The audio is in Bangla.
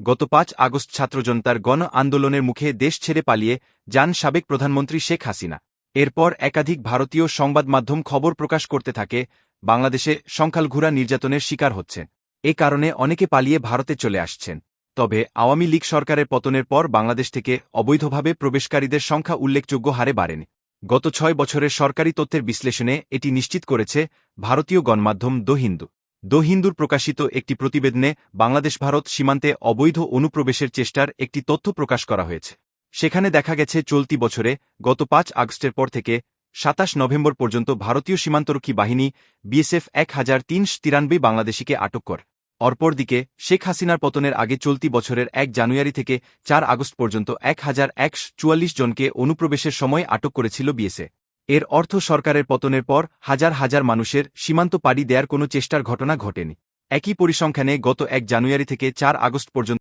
গত পাঁচ আগস্ট ছাত্রজনতার গণ আন্দোলনের মুখে দেশ ছেড়ে পালিয়ে যান সাবেক প্রধানমন্ত্রী শেখ হাসিনা। এরপর একাধিক ভারতীয় সংবাদ মাধ্যম খবর প্রকাশ করতে থাকে, বাংলাদেশে সংখ্যালঘুরা নির্যাতনের শিকার হচ্ছে এ কারণে অনেকে পালিয়ে ভারতে চলে আসছেন। তবে আওয়ামী লীগ সরকারের পতনের পর বাংলাদেশ থেকে অবৈধভাবে প্রবেশকারীদের সংখ্যা উল্লেখযোগ্য হারে বাড়েনি। গত ছয় বছরের সরকারি তথ্যের বিশ্লেষণে এটি নিশ্চিত করেছে ভারতীয় গণমাধ্যম দো হিন্দু। দো হিন্দুর প্রকাশিত একটি প্রতিবেদনে বাংলাদেশ ভারত সীমান্তে অবৈধ অনুপ্রবেশের চেষ্টার একটি তথ্য প্রকাশ করা হয়েছে। সেখানে দেখা গেছে, চলতি বছরে গত পাঁচ আগস্টের পর থেকে সাতাশ নভেম্বর পর্যন্ত ভারতীয় সীমান্তরক্ষী বাহিনী বিএসএফ এক হাজার তিনশ তিরানব্বই বাংলাদেশিকে আটক করে। অপরদিকে, শেখ হাসিনার পতনের আগে চলতি বছরের এক জানুয়ারি থেকে চার আগস্ট পর্যন্ত এক হাজার একশ চুয়াল্লিশ জনকে অনুপ্রবেশের সময় আটক করেছিল বিএসএ এর অর্থ সরকারের পতনের পর হাজার হাজার মানুষের সীমান্ত পাড়ি দেয়ার কোনো চেষ্টার ঘটনা ঘটেনি। একই পরিসংখ্যানে গত এক জানুয়ারি থেকে চার আগস্ট পর্যন্ত